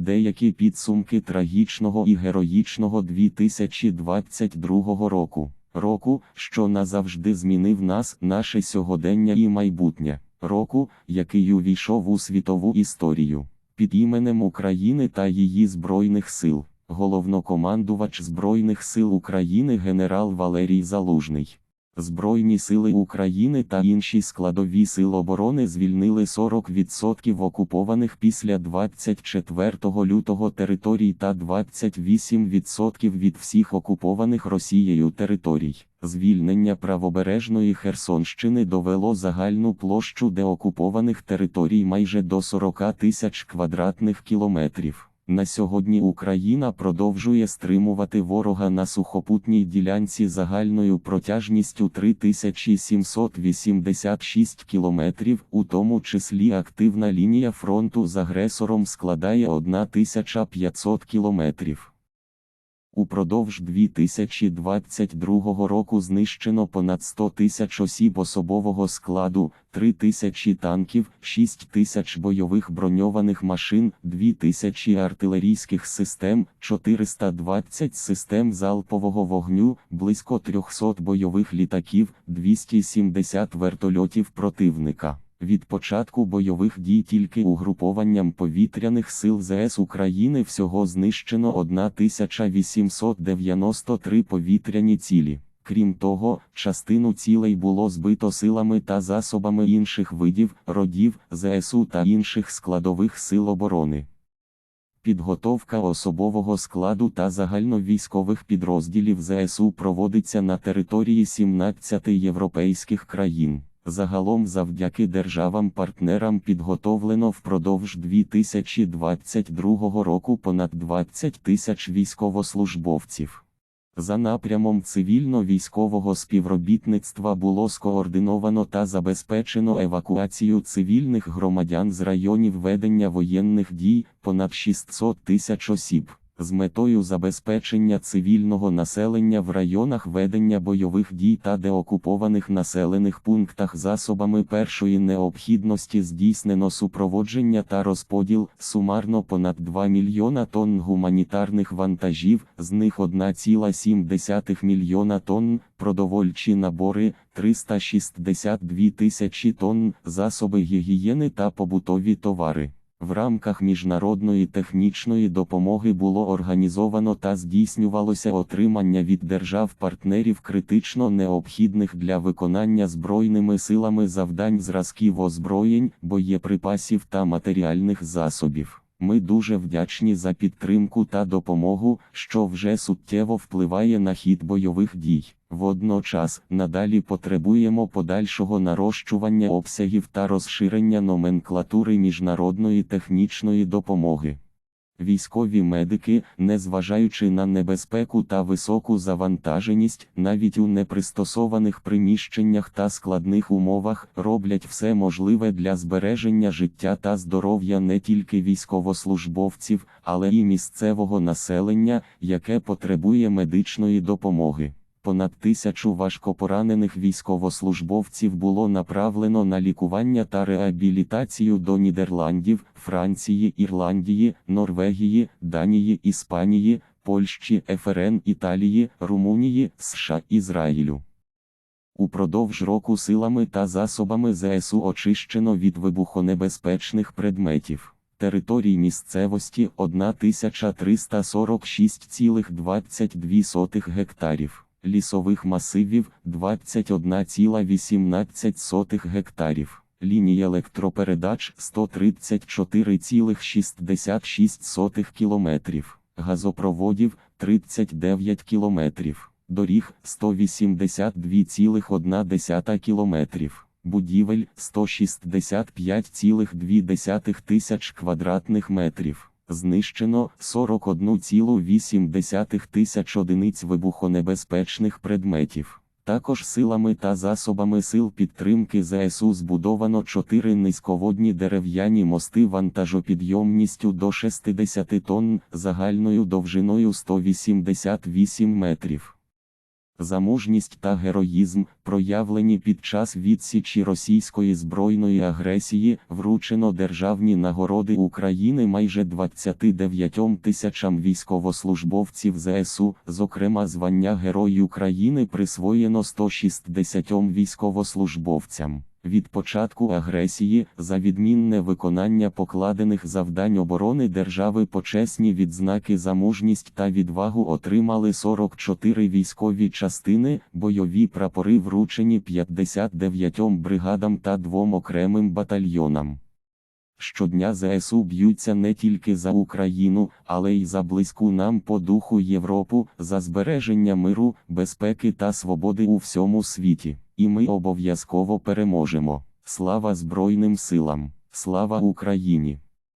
Деякі підсумки трагічного і героїчного 2022 року. Року, що назавжди змінив нас, наше сьогодення і майбутнє. Року, який увійшов у світову історію. Під іменем України та її Збройних сил. Головнокомандувач Збройних сил України генерал Валерій Залужний. Збройні сили України та інші складові сил оборони звільнили 40% окупованих після 24 лютого територій та 28% від всіх окупованих Росією територій. Звільнення правобережної Херсонщини довело загальну площу деокупованих територій майже до 40 тисяч квадратних кілометрів. На сьогодні Україна продовжує стримувати ворога на сухопутній ділянці загальною протяжністю 3786 кілометрів, у тому числі активна лінія фронту з агресором складає 1500 кілометрів. Упродовж 2022 року знищено понад 100 тисяч осіб особового складу, 3 тисячі танків, 6 тисяч бойових броньованих машин, 2 тисячі артилерійських систем, 420 систем залпового вогню, близько 300 бойових літаків, 270 вертольотів противника. Від початку бойових дій тільки угрупованням повітряних сил ЗС України всього знищено 1893 повітряні цілі. Крім того, частину цілей було збито силами та засобами інших видів, родів, ЗСУ та інших складових сил оборони. Підготовка особового складу та загальновійськових підрозділів ЗСУ проводиться на території 17 європейських країн. Загалом завдяки державам-партнерам підготовлено впродовж 2022 року понад 20 тисяч військовослужбовців. За напрямом цивільно-військового співробітництва було скоординовано та забезпечено евакуацію цивільних громадян з районів ведення воєнних дій понад 600 тисяч осіб з метою забезпечення цивільного населення в районах ведення бойових дій та деокупованих населених пунктах засобами першої необхідності здійснено супроводження та розподіл сумарно понад 2 мільйона тонн гуманітарних вантажів, з них 1,7 мільйона тонн, продовольчі набори, 362 тисячі тонн, засоби гігієни та побутові товари. В рамках міжнародної технічної допомоги було організовано та здійснювалося отримання від держав-партнерів критично необхідних для виконання збройними силами завдань зразків озброєнь, боєприпасів та матеріальних засобів. Ми дуже вдячні за підтримку та допомогу, що вже суттєво впливає на хід бойових дій. Водночас, надалі потребуємо подальшого нарощування обсягів та розширення номенклатури міжнародної технічної допомоги. Військові медики, незважаючи на небезпеку та високу завантаженість, навіть у непристосованих приміщеннях та складних умовах, роблять все можливе для збереження життя та здоров'я не тільки військовослужбовців, але й місцевого населення, яке потребує медичної допомоги. Понад тисячу важкопоранених військовослужбовців було направлено на лікування та реабілітацію до Нідерландів, Франції, Ірландії, Норвегії, Данії, Іспанії, Польщі, ФРН, Італії, Румунії, США, Ізраїлю. Упродовж року силами та засобами ЗСУ очищено від вибухонебезпечних предметів. Територій місцевості 1346,22 гектарів лісових масивів 21,18 гектарів, ліній електропередач 134,66 кілометрів, газопроводів 39 кілометрів, доріг 182,1 кілометрів. Будівель 165,2 тисяч квадратних метрів. Знищено 41,8 тисяч одиниць вибухонебезпечних предметів. Також силами та засобами сил підтримки ЗСУ збудовано 4 низьководні дерев'яні мости вантажопідйомністю до 60 тонн загальною довжиною 188 метрів. За мужність та героїзм, проявлені під час відсічі російської збройної агресії, вручено державні нагороди України майже 29 тисячам військовослужбовців ЗСУ, зокрема звання Герой України присвоєно 160 військовослужбовцям. Від початку агресії за відмінне виконання покладених завдань оборони держави почесні відзнаки за мужність та відвагу отримали 44 військові частини, бойові прапори вручені 59 бригадам та двом окремим батальйонам. Щодня ЗСУ б'ються не тільки за Україну, але й за близьку нам по духу Європу, за збереження миру, безпеки та свободи у всьому світі. І ми обов'язково переможемо. Слава Збройним силам! Слава Україні!